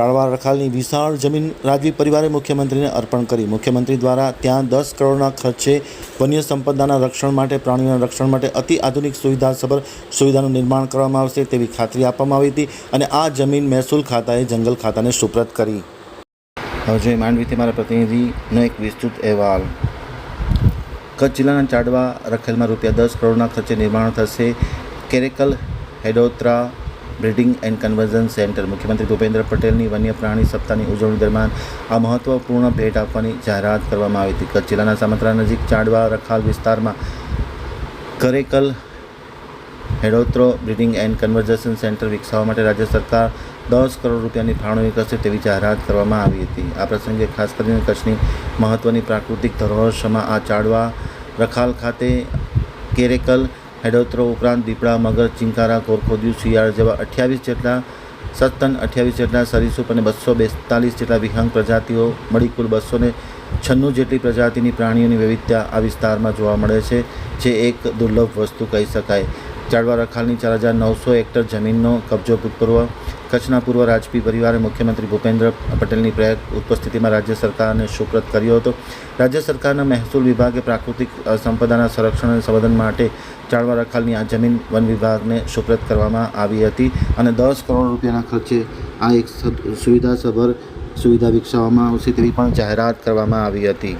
ચાળવા રખાલની વિશાળ જમીન રાજવી પરિવારે મુખ્યમંત્રીને અર્પણ કરી. મુખ્યમંત્રી દ્વારા ત્યાં દસ કરોડના ખર્ચે વન્ય સંપદાના રક્ષણ માટે પ્રાણીઓના રક્ષણ માટે અતિ આધુનિક સુવિધાસભર સુવિધાનું નિર્માણ કરવામાં આવશે તેવી ખાતરી આપવામાં આવી હતી અને આ જમીન મહેસૂલ ખાતાએ, જંગલ ખાતાને સુપ્રત કરી. હવે માંડવીથી મારા પ્રતિનિધિનો એક વિસ્તૃત અહેવાલ. કચ્છ જિલ્લાના ચાડવા રખેલમાં રૂપિયા દસ કરોડના ખર્ચે નિર્માણ થશે કેરેકલ, હેડોત્રા બ્રિડિંગ એન્ડ કન્વર્ઝન સેન્ટર. મુખ્યમંત્રી ભૂપેન્દ્ર પટેલની વન્ય પ્રાણી સપ્તાહની ઉજવણી દરમિયાન આ મહત્વપૂર્ણ ભેટ આપવાની જાહેરાત કરવામાં આવી હતી. કચ્છ જિલ્લાના સામત્રા નજીક ચાડવા રખાલ વિસ્તારમાં કરેકલ હેડોત્રો બ્રિડિંગ એન્ડ કન્વર્ઝેશન સેન્ટર વિકસાવવા માટે રાજ્ય સરકાર દસ કરોડ રૂપિયાની ફાળવણી કરશે તેવી જાહેરાત કરવામાં આવી હતી. આ પ્રસંગે ખાસ કરીને કચ્છની મહત્ત્વની પ્રાકૃતિક ધરોહર આ ચાડવા રખાલ ખાતે કેરેકલ હેડોત્રો ઉપરાંત દીપડા, મગર, ચિંકારા, કોરખોદ્યુ, શિયાળ જેવા અઠ્યાવીસ જેટલા સત્તન અઠ્યાવીસ જેટલા સરીસૃપ અને બસો બેતાલીસ જેટલા વિહંગ પ્રજાતિઓ મળી કુલ બસો છન્નું જેટલી પ્રજાતિની પ્રાણીઓની વિવિધતા આ વિસ્તારમાં જોવા મળે છે, જે એક દુર્લભ વસ્તુ કહી શકાય. ચાડવા રખાલની ચાર હજાર નવસો હેક્ટર જમીનનો કબજો ભૂતપૂર્વ કચ્છના પૂર્વ રાજપી પરિવારે મુખ્યમંત્રી ભૂપેન્દ્ર પટેલની પ્રયાગ ઉપસ્થિતિમાં રાજ્ય સરકારને સુપ્રત કર્યો હતો. રાજ્ય સરકારના મહેસૂલ વિભાગે પ્રાકૃતિક સંપદાના સંરક્ષણ અને સંવર્ધન માટે ચાળવા રખાલની આ જમીન વન વિભાગને સુપ્રત કરવામાં આવી હતી અને દસ કરોડ રૂપિયાના ખર્ચે આ એક સુવિધાસભર સુવિધા વિકસાવવામાં આવશે તેવી પણ જાહેરાત કરવામાં આવી હતી.